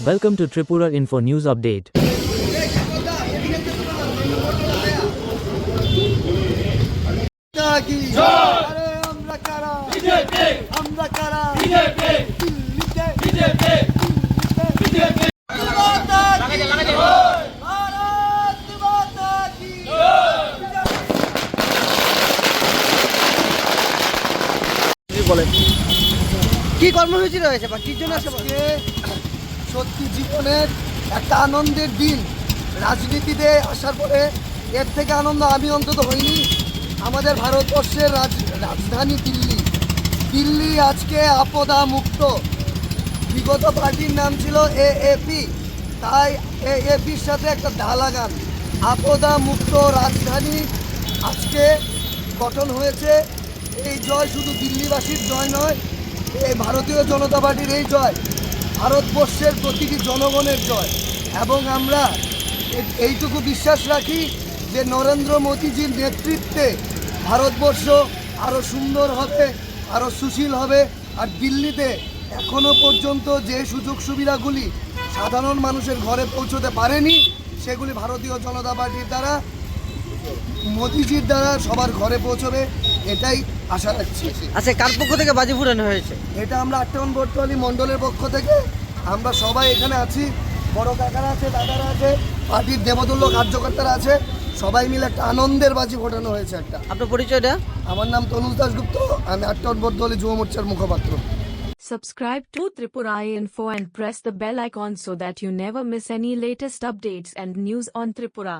Welcome to Tripura Info News Update. কি কর্মসূচি রয়েছে বা কি জন্য আসা আজকে সত্যি জীবনের একটা আনন্দের দিন। রাজনীতিতে আসার পরে এর থেকে আনন্দ আমি অন্তত হইনি। আমাদের ভারতবর্ষের রাজ- রাজধানী দিল্লি। দিল্লি আজকে আপদা মুক্ত বিগত পার্টির নাম ছিল এএপি। তাই এএপির সাথে একটা ঢালাগান। আপদা মুক্ত রাজধানী আজকে গঠন হয়েছে। এই জয় শুধু দিল্লিবাসীর জয় নয়, এই ভারতীয় জনতা পার্টির এই জয়। ভারতবর্ষের প্রতিটি জনগণের জয়। এবং আমরা এইটুকু বিশ্বাস রাখি যে নরেন্দ্র মোদীজির নেতৃত্বে ভারতবর্ষ আরও সুন্দর হবে আরও সুশীল হবে। আর দিল্লিতে এখনও পর্যন্ত যে সুযোগ সুবিধাগুলি সাধারণ মানুষের ঘরে পৌঁছতে পারেনি, সেগুলি ভারতীয় জনতা পার্টির দ্বারা মোদিজির দ্বারা সবার ঘরে পৌঁছবে এটাই আশা রাখছি। আচ্ছা কার পক্ষ থেকে বাজি ফুটানো হয়েছে? এটা আমরা আটটাউন বর্তমানী মণ্ডলের পক্ষ থেকে আমরা সবাই এখানে আছি। বড় কাকারা আছে দাদারা আছে পার্টির দেবতুল্য কার্যকর্তারা আছে সবাই মিলে একটা আনন্দের বাজি ফোটানো হয়েছে একটা। আপনার পরিচয়টা? আমার নাম তনুজ দাসগুপ্ত আমি আটটাউন বর্তমালী যুব মোর্চার মুখপাত্র। Subscribe to Tripura Info and press the bell icon so that you never miss any latest updates and news on Tripura.